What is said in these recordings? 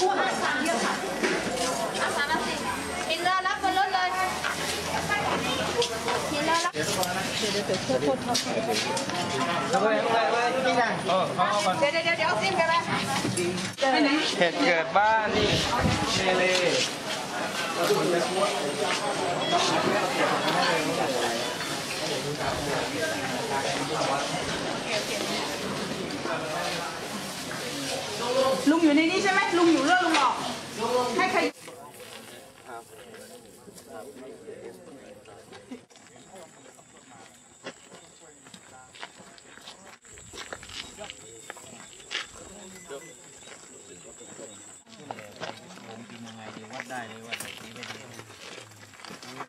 จะเอาพวกอาสาเยอะค่ะอาสาละสิเห็นแล้วรับบนรถเลยเห็นแล้วรับเดี๋ยวเดี๋ยวเดี๋ยวเดี๋ยวซิมกันไหมเหตุเกิดบ้านเมเล ลุงอยู่ในนี้ใช่ไหมลุงอยู่เรื่องลุงบอกให้ใคร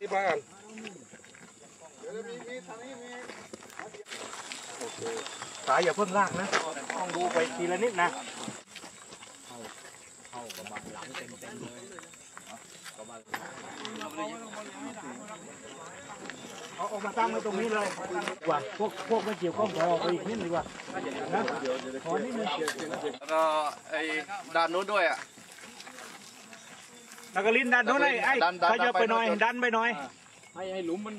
ที่บ้านสายอย่าเพิ่งลากนะ ต้องดูไปทีละนิดนะ เอาออกมาตั้งไว้ตรงนี้เลยดีกว่าพวกพวกไม่เกี่ยวข้องขอออกไปอีกนิดดีกว่านะขอนิดนึงแล้วก็ไอ้ด้านนู้นด้วยอะแล้วก็ลิ้นดันเท่าไหร่ไอ้ดันดันเขาจะไปหน่อยดันไปดันไปหน่อยให้ให้หลุมมัน